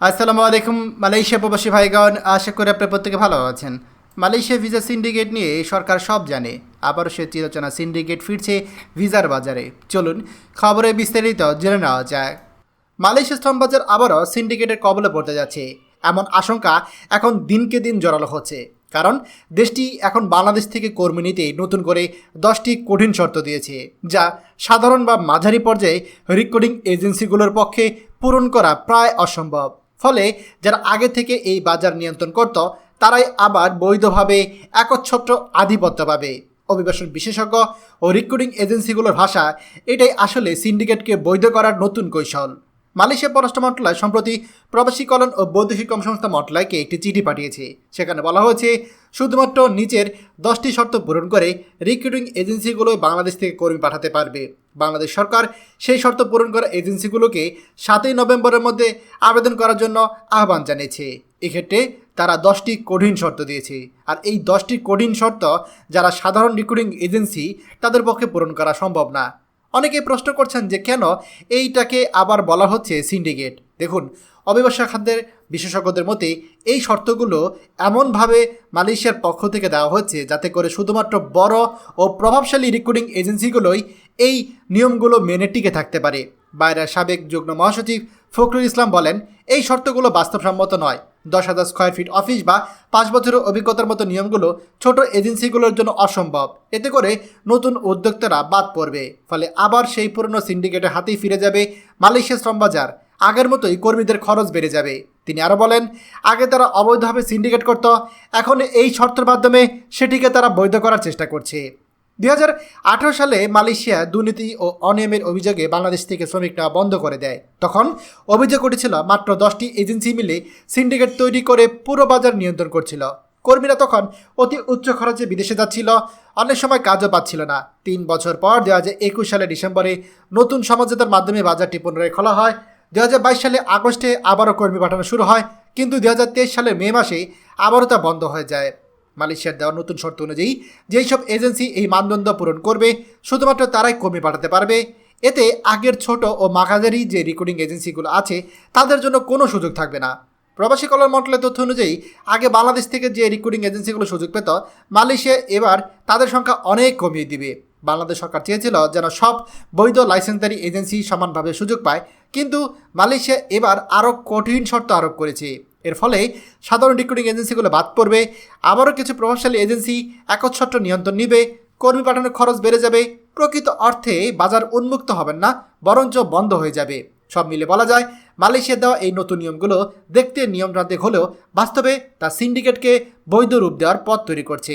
আসসালামু আলাইকুম, মালয়েশিয়া প্রবাসী ভাইগণ, আশা করি আপনার প্রত্যেকে ভালো আছেন। মালয়েশিয়া ভিসা সিন্ডিকেট নিয়ে সরকার সব জানে, আবারও সে চিরচনা সিন্ডিকেট ফিরছে ভিসার বাজারে। চলুন খবরে বিস্তারিত জেনে নেওয়া যায় মালয়েশিয়া শ্রম বাজার আবারও সিন্ডিকেটের কবলে পড়তে যাচ্ছে। এমন আশঙ্কা এখন দিনকে দিন জোরালো হচ্ছে। কারণ, দেশটি এখন বাংলাদেশ থেকে কর্মী নিতে নতুন করে দশটি কঠিন শর্ত দিয়েছে, যা সাধারণ বা মাঝারি পর্যায়ে রেকর্ডিং এজেন্সিগুলোর পক্ষে পূরণ করা প্রায় অসম্ভব। ফলে যারা আগে থেকে এই বাজার নিয়ন্ত্রণ করত, তারাই আবার বৈধভাবে একচ্ছত্র আধিপত্য পাবে। অভিবাসন বিশেষজ্ঞ ও রিক্রুটিং এজেন্সিগুলোর ভাষা, এটাই আসলে সিন্ডিকেটকে বৈধ করার নতুন কৌশল। মালয়েশিয়া পররাষ্ট্র মন্ত্রণালয় সম্প্রতি প্রবাসী কল্যাণ ও বৈদেশিক কর্মসংস্থা মন্ত্রণালয়কে একটি চিঠি পাঠিয়েছে। সেখানে বলা হয়েছে, শুধুমাত্র নিচের দশটি শর্ত পূরণ করে রিক্রুটিং এজেন্সিগুলো বাংলাদেশ থেকে কর্মী পাঠাতে পারবে। বাংলাদেশ সরকার সেই শর্ত পূরণ করা এজেন্সিগুলোকে সাতই নভেম্বরের মধ্যে আবেদন করার জন্য আহ্বান জানিয়েছে। এক্ষেত্রে তারা দশটি কঠিন শর্ত দিয়েছে। আর এই দশটি কঠিন শর্ত যারা সাধারণ রিক্রুটিং এজেন্সি, তাদের পক্ষে পূরণ করা সম্ভব না। অনেকে প্রশ্ন করছেন যে কেন এইটাকে আবার বলা হচ্ছে সিন্ডিকেট দেখুন, অভিবাসা খাদ্যের বিশেষজ্ঞদের মতে এই শর্তগুলো এমনভাবে মালয়েশিয়ার পক্ষ থেকে দেওয়া হচ্ছে যাতে করে শুধুমাত্র বড় ও প্রভাবশালী রিক্রুটিং এজেন্সিগুলোই এই নিয়মগুলো মেনে টিকে থাকতে পারে। বাইরের সাবেক যুগ্ম মহাসচিব ফখরুল ইসলাম বলেন, এই শর্তগুলো বাস্তবসম্মত নয়। দশ হাজার স্কোয়ার ফিট অফিস বা পাঁচ বছরের অভিজ্ঞতার মতো নিয়মগুলো ছোট এজেন্সিগুলোর জন্য অসম্ভব। এতে করে নতুন উদ্যোক্তারা বাদ পড়বে। ফলে আবার সেই পুরনো সিন্ডিকেটের হাতেই ফিরে যাবে মালয়েশিয়া শ্রম বাজার আগের মতোই কর্মীদের খরচ বেড়ে যাবে। তিনি আরও বলেন, আগে তারা অবৈধভাবে সিন্ডিকেট করত, এখন এই শর্তের মাধ্যমে সেটিকে তারা বৈধ করার চেষ্টা করছে। দুই হাজার আঠেরো সালে মালয়েশিয়া দুর্নীতি ও অনিয়মের অভিযোগে বাংলাদেশ থেকে শ্রমিক নেওয়া বন্ধ করে দেয়। তখন অভিযোগ উঠেছিল, মাত্র দশটি এজেন্সি মিলে সিন্ডিকেট তৈরি করে পুরো বাজার নিয়ন্ত্রণ করছিল। কর্মীরা তখন অতি উচ্চ খরচে বিদেশে যাচ্ছিল অনেক সময় কাজও পাচ্ছিল না। তিন বছর পর দু হাজার একুশ সালে ডিসেম্বরে নতুন সমঝোতার মাধ্যমে বাজারটি পুনরায় খোলা হয়। দু হাজার বাইশ সালে আগস্টে আবারও কর্মী পাঠানো শুরু হয়, কিন্তু দু হাজার তেইশ সালের মে মাসে আবারও তা বন্ধ হয়ে যায়। মালয়েশিয়ার দেওয়া নতুন শর্ত অনুযায়ী যেই সব এজেন্সি এই মানদণ্ড পূরণ করবে, শুধুমাত্র তারাই কর্মী পাঠাতে পারবে। এতে আগের ছোট ও মাখাজারি যে রেকর্ডিং এজেন্সিগুলো আছে, তাদের জন্য কোনো সুযোগ থাকবে না। প্রবাসী কল্যাণ মন্ত্রণালয়ের তথ্য অনুযায়ী, আগে বাংলাদেশ থেকে যে রেকর্ডিং এজেন্সিগুলো সুযোগ পেত, মালয়েশিয়া এবার তাদের সংখ্যা অনেক কমিয়ে দিবে। বাংলাদেশ সরকার চেয়েছিল যেন সব বৈধ লাইসেন্সধারী এজেন্সি সমানভাবে সুযোগ পায়, কিন্তু মালয়েশিয়া এবার আরও কঠিন শর্ত আরোপ করেছে। এর ফলে সাধারণ রিক্রুটিং এজেন্সিগুলো বাদ পড়বে, আবারও কিছু প্রভাবশালী এজেন্সি একচ্ছত্র নিয়ন্ত্রণ নিবে, কর্মী পাঠানোর খরচ বেড়ে যাবে, প্রকৃত অর্থে বাজার উন্মুক্ত হবেন না, বরঞ্চ বন্ধ হয়ে যাবে। সব মিলে বলা যায়, মালয়েশিয়া দেওয়া এই নতুন নিয়মগুলো দেখতে নিয়মতান্ত্রিক হলেও বাস্তবে তা সিন্ডিকেটকে বৈধ রূপ দেওয়ার পথ তৈরি করছে।